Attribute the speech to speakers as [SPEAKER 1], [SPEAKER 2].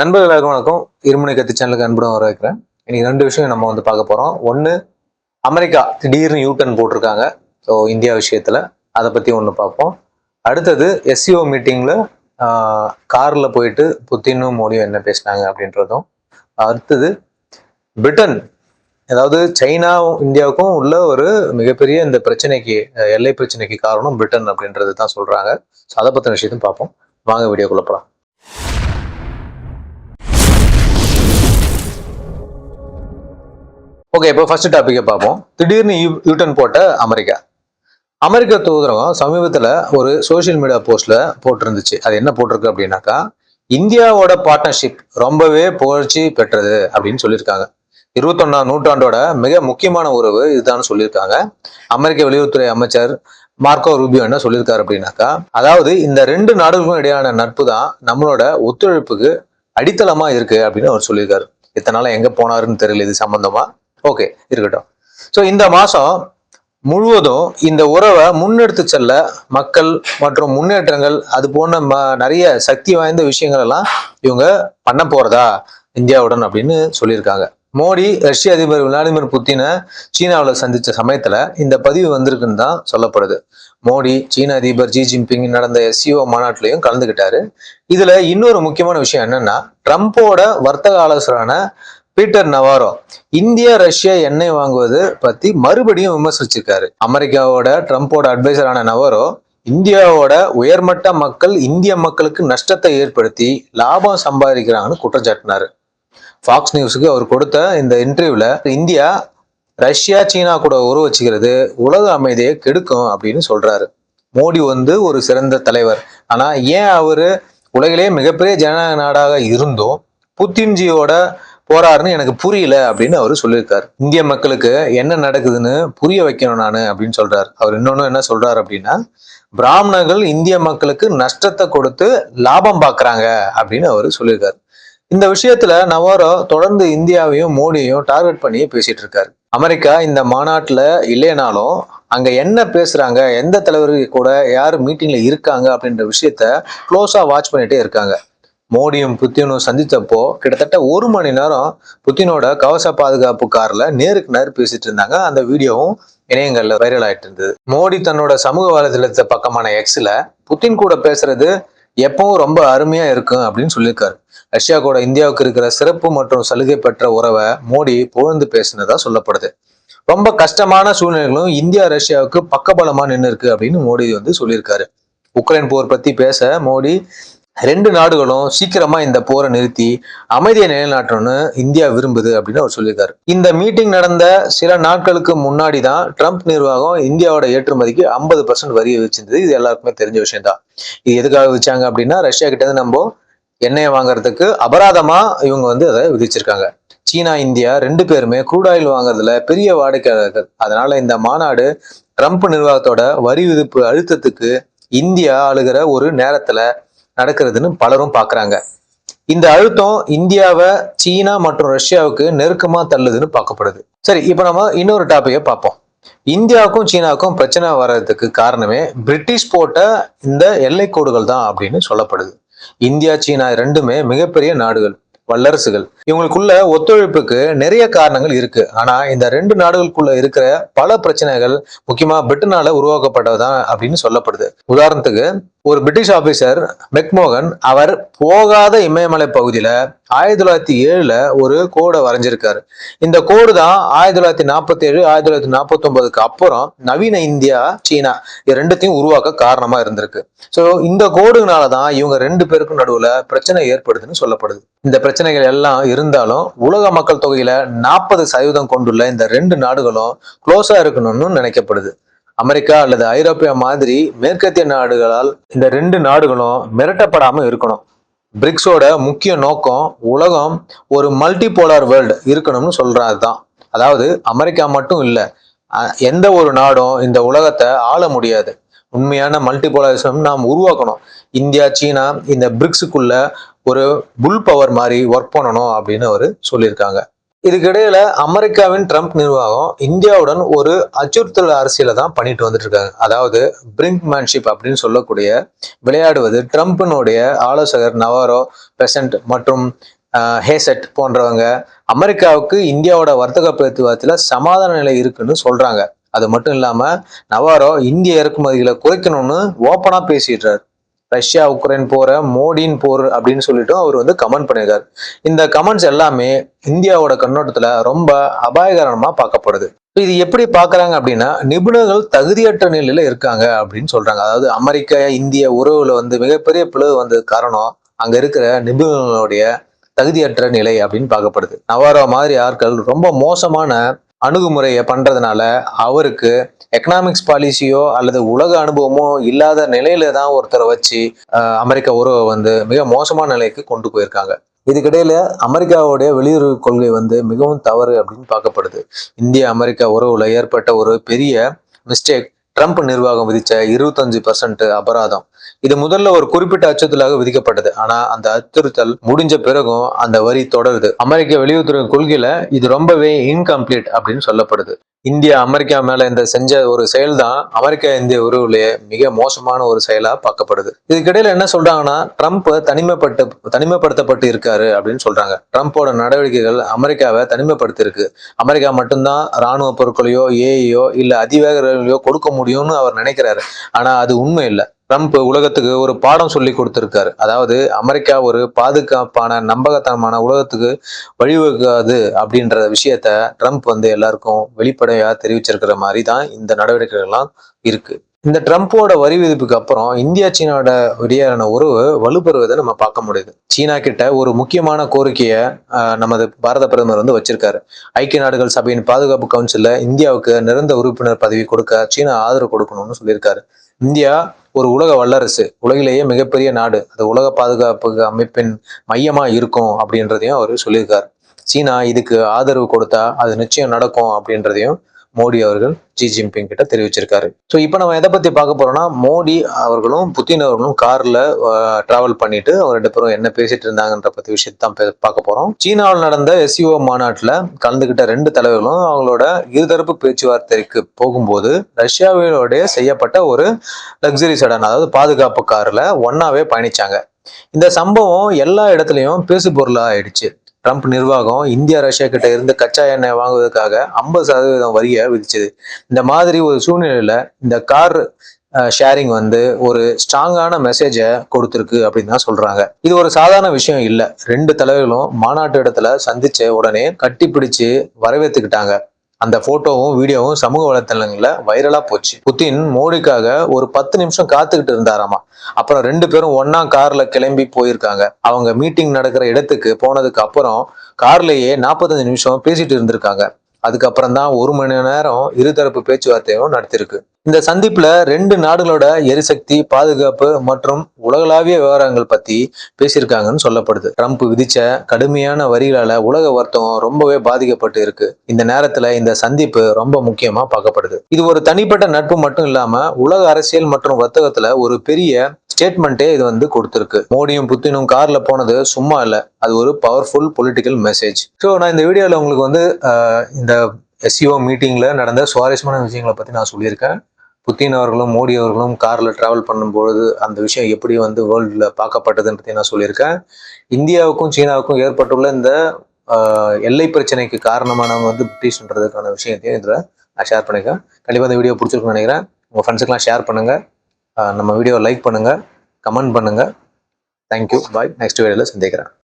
[SPEAKER 1] நண்பர்களுக்கு வணக்கம். இருமுனை கத்தி சேனலுக்கு அன்புடன் வர வைக்கிறேன் இன்னைக்கு ரெண்டு விஷயம் நம்ம வந்து பார்க்க போறோம். ஒன்று அமெரிக்கா திடீர்னு யூட்டன் போட்டிருக்காங்க. ஸோ இந்தியா விஷயத்துல அதை பத்தி ஒன்று பார்ப்போம். அடுத்தது எஸ்சிஓ மீட்டிங்ல கார்ல போயிட்டு புத்தினும் மோடியும் என்ன பேசினாங்க அப்படின்றதும். அடுத்தது பிரிட்டன். அதாவது சைனாவும் இந்தியாவுக்கும் உள்ள ஒரு மிகப்பெரிய இந்த பிரச்சனைக்கு எல்லை பிரச்சனைக்கு காரணம் பிரிட்டன் அப்படின்றது தான் சொல்றாங்க. ஸோ அதை பத்தின விஷயத்தையும் பார்ப்போம். வாங்க வீடியோக்குள்ள போகலாம் ஓகே இப்போ ஃபர்ஸ்ட் டாப்பிக்கை பார்ப்போம். திடீர்னு யூ யூட்டன் போட்ட அமெரிக்கா. அமெரிக்க தூதரகம் சமீபத்தில் ஒரு சோஷியல் மீடியா போஸ்ட்ல போட்டிருந்துச்சு. அது என்ன போட்டிருக்கு அப்படின்னாக்கா இந்தியாவோட பார்ட்னர்ஷிப் ரொம்பவே புகழ்ச்சி பெற்றது அப்படின்னு சொல்லியிருக்காங்க. இருபத்தொன்னாம் நூற்றாண்டோட மிக முக்கியமான உறவு இதுதான் சொல்லியிருக்காங்க. அமெரிக்க வெளியுறவுத்துறை அமைச்சர் மார்க்கோ ரூபியோ என்ன சொல்லியிருக்காரு அப்படின்னாக்கா அதாவது இந்த ரெண்டு நாடுகளுக்கும் இடையான நட்பு தான் நம்மளோட ஒத்துழைப்புக்கு அடித்தளமா இருக்கு அப்படின்னு அவர் சொல்லியிருக்காரு. இத்தனால எங்க போனாருன்னு தெரியல இது சம்பந்தமா. ஓகே இருக்கட்டும். ஸோ இந்த மாசம் முழுவதும் இந்த உறவை முன்னெடுத்து செல்ல மக்கள் மற்றும் முன்னேற்றங்கள் அது போன்ற ம- நிறைய சக்தி வாய்ந்த விஷயங்கள் எல்லாம் இவங்க பண்ண போறதா? இந்தியாவுடன் அப்படின்னு சொல்லியிருக்காங்க. மோடி ரஷ்ய அதிபர் விளாடிமிர் புத்தினை சீனாவில் சந்திச்ச சமயத்துல இந்த பதிவு வந்திருக்குன்னு தான் சொல்லப்படுது. மோடி சீன அதிபர் ஜி ஜின்பிங் நடந்த எஸ்சிஓ மாநாட்டிலையும் கலந்துக்கிட்டாரு இதுல இன்னொரு முக்கியமான விஷயம் என்னன்னா ட்ரம்ப்போட வர்த்தக ஆலோசகரான பீட்டர் நவாரோ இந்தியா ரஷ்யா எண்ணெய் வாங்குவது பத்தி மறுபடியும் விமர்சிச்சிருக்காரு. அமெரிக்காவோட ட்ரம்ப்போட அட்வைசரான நவாரோ இந்தியாவோட உயர்மட்ட மக்கள் இந்திய மக்களுக்கு நஷ்டத்தை ஏற்படுத்தி லாபம் சம்பாதிக்கிறாங்கன்னு குற்றம் சாட்டினாரு. ஃபாக்ஸ் நியூஸுக்கு அவர் கொடுத்த இந்த இன்டர்வியூல இந்தியா ரஷ்யா சீனா கூட உறவு வச்சுக்கிறது உலக அமைதியை கெடுக்கும் அப்படின்னு சொல்றாரு. மோடி வந்து ஒரு சிறந்த தலைவர். ஆனா ஏன் அவரு உலகிலே மிகப்பெரிய ஜனநாயக நாடாக இருந்தும் புத்தின்ஜியோட போறாருன்னு எனக்கு புரியல அப்படின்னு அவர் சொல்லியிருக்காரு. இந்திய மக்களுக்கு என்ன நடக்குதுன்னு புரிய வைக்கணும் நான் அப்படின்னு சொல்றாரு. அவர் இன்னொன்னு என்ன சொல்றாரு அப்படின்னா பிராமணர்கள் இந்திய மக்களுக்கு நஷ்டத்தை கொடுத்து லாபம் பாக்குறாங்க அப்படின்னு அவர் சொல்லியிருக்காரு. இந்த விஷயத்துல நவாரோ தொடர்ந்து இந்தியாவையும் மோடியையும் டார்கெட் பண்ணி பேசிட்டு இருக்காரு. அமெரிக்கா இந்த மாநாட்டுல இல்லைனாலும் அங்க என்ன பேசுறாங்க எந்த தலைவர்கள் கூட யார் மீட்டிங்ல இருக்காங்க அப்படின்ற விஷயத்த க்ளோஸா வாட்ச் பண்ணிட்டே இருக்காங்க. மோடியும் புத்தினும் சந்தித்தப்போ கிட்டத்தட்ட ஒரு மணி நேரம் புத்தினோட கவச பாதுகாப்பு கார்ல நேருக்கு நேர் பேசிட்டு இருந்தாங்க. அந்த வீடியோவும் இணையங்கள்ல வைரல் ஆயிட்டு இருந்தது. மோடி தன்னோட சமூக வலைதளத்து பக்கமான எக்ஸ்ல புத்தின் கூட பேசுறது எப்பவும் ரொம்ப அருமையா இருக்கும் அப்படின்னு சொல்லியிருக்காரு. ரஷ்யா கூட இந்தியாவுக்கு இருக்கிற சிறப்பு மற்றும் சலுகை பெற்ற உறவை மோடி புகழ்ந்து பேசினதா சொல்லப்படுது. ரொம்ப கஷ்டமான சூழ்நிலைகளும் இந்தியா ரஷ்யாவுக்கு பக்கபலமா நின்று இருக்கு அப்படின்னு மோடி வந்து சொல்லியிருக்காரு. உக்ரைன் போர் பத்தி பேச மோடி ரெண்டு நாடுகளும் சீக்கிரமா இந்த போரை நிறுத்தி அமைதியை நிலைநாட்டணும்னு இந்தியா விரும்புது அப்படின்னு அவர் சொல்லியிருக்காரு. இந்த மீட்டிங் நடந்த சில நாட்களுக்கு முன்னாடி தான் ட்ரம்ப் நிர்வாகம் இந்தியாவோட ஏற்றுமதிக்கு ஐம்பது பர்சன்ட் வரி வச்சிருந்தது. இது எல்லாருக்குமே தெரிஞ்ச விஷயம் தான் இது எதுக்காக வச்சாங்க அப்படின்னா ரஷ்யா கிட்ட இருந்து நம்ம எண்ணெயை வாங்குறதுக்கு அபராதமா இவங்க வந்து அதை விதிச்சிருக்காங்க. சீனா இந்தியா ரெண்டு பேருமே குரூட் ஆயில் வாங்குறதுல பெரிய வாடிக்கையாளர்கள். அதனால இந்த மாநாடு ட்ரம்ப் நிர்வாகத்தோட வரி விதிப்பு அழுத்தத்துக்கு இந்தியா அழுகிற ஒரு நேரத்துல நடக்கிறதுன்னு பலரும் பார்க்குறாங்க. இந்த அழுத்தம் இந்தியாவை சீனா மற்றும் ரஷ்யாவுக்கு நெருக்கமா தள்ளுதுன்னு பார்க்கப்படுது. சரி இப்போ நம்ம இன்னொரு டாபிக்கை பார்ப்போம். இந்தியாவுக்கும் சீனாவுக்கும் பிரச்சனை வர்றதுக்கு காரணமே பிரிட்டிஷ் போட்ட இந்த எல்லை கோடுகள் தான் அப்படின்னு சொல்லப்படுது. இந்தியா சீனா ரெண்டுமே மிகப்பெரிய நாடுகள் வல்லரசுகள். இவங்களுக்குள்ள ஒத்துழைப்புக்கு நிறைய காரணங்கள் இருக்கு. ஆனா இந்த ரெண்டு நாடுகளுக்குள்ள இருக்கிற பல பிரச்சனைகள் முக்கியமா பிரிட்டனால உருவாக்கப்பட்டதுதான் அப்படின்னு சொல்லப்படுது. உதாரணத்துக்கு ஒரு பிரிட்டிஷ் ஆபீசர் மெக்மோகன் அவர் போகாத இமயமலை பகுதியில ஆயிரத்தி தொள்ளாயிரத்தி ஏழுல ஒரு கோடை வரைஞ்சிருக்காரு. இந்த கோடு தான் ஆயிரத்தி தொள்ளாயிரத்தி நாற்பத்தி ஏழு ஆயிரத்தி தொள்ளாயிரத்தி நாற்பத்தி ஒன்பதுக்கு அப்புறம் நவீன இந்தியா சீனா இது ரெண்டுத்தையும் உருவாக்க காரணமா இருந்திருக்கு. ஸோ இந்த கோடுனால தான் இவங்க ரெண்டு பேருக்கும் நடுவுல பிரச்சனை ஏற்படுதுன்னு சொல்லப்படுது. இந்த பிரச்சனைகள் எல்லாம் இருந்தாலும் உலக மக்கள் தொகையில நாற்பது சதவீதம் கொண்டுள்ள இந்த ரெண்டு நாடுகளும் க்ளோஸா இருக்கணும்னு நினைக்கப்படுது. அமெரிக்கா அல்லது ஐரோப்பியா மாதிரி மேற்கத்திய நாடுகளால் இந்த ரெண்டு நாடுகளும் மிரட்டப்படாமல் இருக்கணும். பிரிக்ஸோட முக்கிய நோக்கம் உலகம் ஒரு மல்டி போலார் வேர்ல்டு இருக்கணும்னு சொல்றது தான் அதாவது அமெரிக்கா மட்டும் இல்லை எந்த ஒரு நாடும் இந்த உலகத்தை ஆள முடியாது. உண்மையான மல்டிபோலரிசம் நாம் உருவாக்கணும். இந்தியா சீனா இந்த பிரிக்ஸுக்குள்ள ஒரு புல் பவர் மாதிரி ஒர்க் பண்ணணும் அப்படின்னு அவர் சொல்லியிருக்காங்க. இதுக்கிடையில அமெரிக்காவின் ட்ரம்ப் நிர்வாகம் இந்தியாவுடன் ஒரு அச்சுறுத்தல் அரசியலை தான் பண்ணிட்டு வந்துட்டு இருக்காங்க அதாவது பிரிங்க்மேன்ஷிப் அப்படின்னு சொல்லக்கூடிய விளையாடுவது ட்ரம்ப்பினுடைய ஆலோசகர் நவாரோ பெசன்ட் மற்றும் ஹேசட் போன்றவங்க அமெரிக்காவுக்கு இந்தியாவோட வர்த்தக பிரதிவாதத்தில் சமாதான நிலை இருக்குன்னு சொல்றாங்க. அது மட்டும் இல்லாம நவாரோ இந்திய இறக்குமதிகளை குறைக்கணும்னு ஓப்பனா பேசிடுறாரு. ரஷ்யா உக்ரைன் போற மோடியின் போர் அப்படின்னு சொல்லிட்டு அவர் வந்து கமெண்ட் பண்ணியிருக்காரு இந்த கமெண்ட்ஸ் எல்லாமே இந்தியாவோட கண்ணோட்டத்துல ரொம்ப அபாயகரமா பார்க்கப்படுது. இது எப்படி பாக்குறாங்க அப்படின்னா நிபுணர்கள் தகுதியற்ற நிலையில இருக்காங்க அப்படின்னு சொல்றாங்க. அதாவது அமெரிக்கா இந்திய உறவுல வந்து மிகப்பெரிய பிளவு வந்தது காரணம் அங்க இருக்கிற நிபுணர்களுடைய தகுதியற்ற நிலை அப்படின்னு பார்க்கப்படுது. நவாரோ மாதிரி ஆட்கள் ரொம்ப மோசமான அணுகுமுறையை பண்ணுறதுனால அவருக்கு எக்கனாமிக்ஸ் பாலிசியோ அல்லது உலக அனுபவமோ இல்லாத நிலையில தான் ஒருத்தரை வச்சு அமெரிக்க உறவை வந்து மிக மோசமான நிலைக்கு கொண்டு போயிருக்காங்க. இதுக்கிடையில அமெரிக்காவுடைய வெளியுறவு கொள்கை வந்து மிகவும் தவறு அப்படின்னு பார்க்கப்படுது. இந்திய அமெரிக்கா உறவுல ஏற்பட்ட ஒரு பெரிய மிஸ்டேக் ட்ரம்ப் நிர்வாகம் விதிச்ச இருபத்தஞ்சு பர்சன்ட் அபராதம். இது முதல்ல ஒரு குறிப்பிட்ட அச்சுறுத்தலாக விதிக்கப்பட்டது. ஆனா அந்த அச்சுறுத்தல் முடிஞ்ச பிறகும் அந்த வரி தொடருது. அமெரிக்க வெளியுறவுத்துறை கொள்கையில இது ரொம்பவே இன்கம்ப்ளீட் அப்படின்னு சொல்லப்படுது. இந்தியா அமெரிக்கா மேல இந்த செஞ்ச ஒரு செயல் தான் அமெரிக்கா இந்திய உறவுலேயே மிக மோசமான ஒரு செயலா பார்க்கப்படுது. இதுக்கிடையில என்ன சொல்றாங்கன்னா ட்ரம்ப் தனிமைப்பட்டு தனிமைப்படுத்தப்பட்டு இருக்காரு அப்படின்னு சொல்றாங்க. ட்ரம்ப்போட நடவடிக்கைகள் அமெரிக்காவை தனிமைப்படுத்திருக்கு அமெரிக்கா மட்டும்தான் ராணுவ பொருட்களையோ ஏஐயோ இல்ல அதிவேகங்களையோ கொடுக்க முடியும்னு அவர் நினைக்கிறாரு. ஆனா அது உண்மை இல்லை. ட்ரம்ப் உலகத்துக்கு ஒரு பாடம் சொல்லி கொடுத்திருக்காரு. அதாவது அமெரிக்கா ஒரு பாதுகாப்பான நம்பகத்தனமான உலகத்துக்கு வழிவகுக்காது அப்படின்ற விஷயத்த ட்ரம்ப் வந்து எல்லாருக்கும் வெளிப்படையா தெரிவிச்சிருக்கிற மாதிரி தான் இந்த நடவடிக்கைகள்லாம் இருக்கு. இந்த ட்ரம்ப்போட வரி விதிப்புக்கு அப்புறம் இந்தியா சீனாவோட இடையேயான உறவு வலுப்பெறுவதை நம்ம பார்க்க முடியுது. சீனா கிட்ட ஒரு முக்கியமான கோரிக்கையை நமது பாரத பிரதமர் வந்து வச்சிருக்காரு. ஐக்கிய நாடுகள் சபையின் பாதுகாப்பு கவுன்சிலில் இந்தியாவுக்கு நிரந்த உறுப்பினர் பதவி கொடுக்க சீனா ஆதரவு கொடுக்கணும்னு சொல்லியிருக்காரு. இந்தியா ஒரு உலக வல்லரசு. உலகிலேயே மிகப்பெரிய நாடு. அது உலக பாதுகாப்பு அமைப்பின் மையமா இருக்கும் அப்படின்றதையும் அவர் சொல்லியிருக்காரு. சீனா இதுக்கு ஆதரவு கொடுத்தா அது நிச்சயம் நடக்கும் அப்படின்றதையும் மோடி அவர்கள் ஜி ஜின்பிங் கிட்ட தெரிவிச்சிருக்காரு. ஸோ இப்போ நம்ம எதை பத்தி பார்க்க போறோம்னா மோடி அவர்களும் புத்தின் அவர்களும் கார்ல டிராவல் பண்ணிட்டு அவங்க ரெண்டு பேரும் என்ன பேசிட்டு இருந்தாங்கன்ற பத்தி விஷயத்தை தான் பே- பார்க்க போறோம். சீனாவில் நடந்த எஸ்யூஓ மாநாட்டில் கலந்துகிட்ட ரெண்டு தலைவர்களும் அவங்களோட இருதரப்பு பேச்சுவார்த்தைக்கு போகும்போது ரஷ்யாவோட செய்யப்பட்ட ஒரு லக்ஸரி சடன் அதாவது பாதுகாப்பு கார்ல ஒன்னாவே பயணிச்சாங்க. இந்த சம்பவம் எல்லா இடத்துலையும் பேசு பொருளாக ஆயிடுச்சு. ட்ரம்ப் நிர்வாகம் இந்தியா ரஷ்யா கிட்ட இருந்து கச்சா எண்ணெய் வாங்குவதற்காக ஐம்பது சதவீதம் வரியை விதிச்சது. இந்த மாதிரி ஒரு சூழ்நிலையில இந்த கார் ஷேரிங் வந்து ஒரு ஸ்ட்ராங்கான மெசேஜை கொடுத்துருக்கு அப்படின்னு தான் சொல்றாங்க. இது ஒரு சாதாரண விஷயம் இல்லை. ரெண்டு தலைவர்களும் மாநாட்டு இடத்துல சந்திச்ச உடனே கட்டிப்பிடிச்சு வரவேற்றுக்கிட்டாங்க. அந்த போட்டோவும் வீடியோவும் சமூக வலைத்தளங்கள்ல வைரலா போச்சு. புத்தின் மோடிக்காக ஒரு பத்து நிமிஷம் காத்துக்கிட்டு இருந்தாராமா. அப்புறம் ரெண்டு பேரும் ஒன்னா கார்ல கிளம்பி போயிருக்காங்க. அவங்க மீட்டிங் நடக்கிற இடத்துக்கு போனதுக்கு அப்புறம் கார்லயே நாற்பத்தஞ்சு நிமிஷம் பேசிட்டு இருந்திருக்காங்க. அதுக்கப்புறம் தான் ஒரு மணி நேரம் இருதரப்பு பேச்சுவார்த்தையும் நடத்திருக்கு இந்த சந்திப்புல ரெண்டு நாடுகளோட எரிசக்தி பாதுகாப்பு மற்றும் உலகளாவிய விவகாரங்கள் பத்தி பேசியிருக்காங்கன்னு சொல்லப்படுது. ட்ரம்ப் விதிச்ச கடுமையான வரிகளால உலக வர்த்தகம் ரொம்பவே பாதிக்கப்பட்டு இருக்கு. இந்த நேரத்துல இந்த சந்திப்பு ரொம்ப முக்கியமா பார்க்கப்படுது. இது ஒரு தனிப்பட்ட நட்பு மட்டும் இல்லாம உலக அரசியல் மற்றும் வர்த்தகத்துல ஒரு பெரிய ஸ்டேட்மெண்ட்டே இது வந்து கொடுத்துருக்கு. மோடியும் புத்தினும் கார்ல போனது சும்மா இல்ல. அது ஒரு பவர்ஃபுல் பொலிட்டிக்கல் மெசேஜ் ஸோ நான் இந்த வீடியோவில் உங்களுக்கு வந்து இந்த எஸ்சிஓ மீட்டிங்ல நடந்த சுவாரஸ்யமான விஷயங்களை பத்தி நான் சொல்லியிருக்கேன். புத்தின் அவர்களும் மோடி அவர்களும் கார்ல டிராவல் பண்ணும்பொழுது அந்த விஷயம் எப்படி வந்து வேர்ல்டில் பார்க்கப்பட்டதுன்றதையும் நான் சொல்லியிருக்கேன். இந்தியாவுக்கும் சீனாவுக்கும் ஏற்பட்டுள்ள இந்த எல்லை பிரச்சனைக்கு காரணமானவங்க வந்து பிரிட்டிஷ்ன்றதுக்கான விஷயத்தையும் இதில் நான் ஷேர் பண்ணிக்கிறேன் கண்டிப்பாக இந்த வீடியோ பிடிச்சிருக்குன்னு நினைக்கிறேன். உங்கள் ஃப்ரெண்ட்ஸுக்கெல்லாம் ஷேர் பண்ணுங்கள் நம்ம வீடியோ லைக் பண்ணுங்கள் கமெண்ட் பண்ணுங்க. தேங்க்யூ பாய் நெக்ஸ்ட் வீடியோவில் சந்திக்கிறேன்.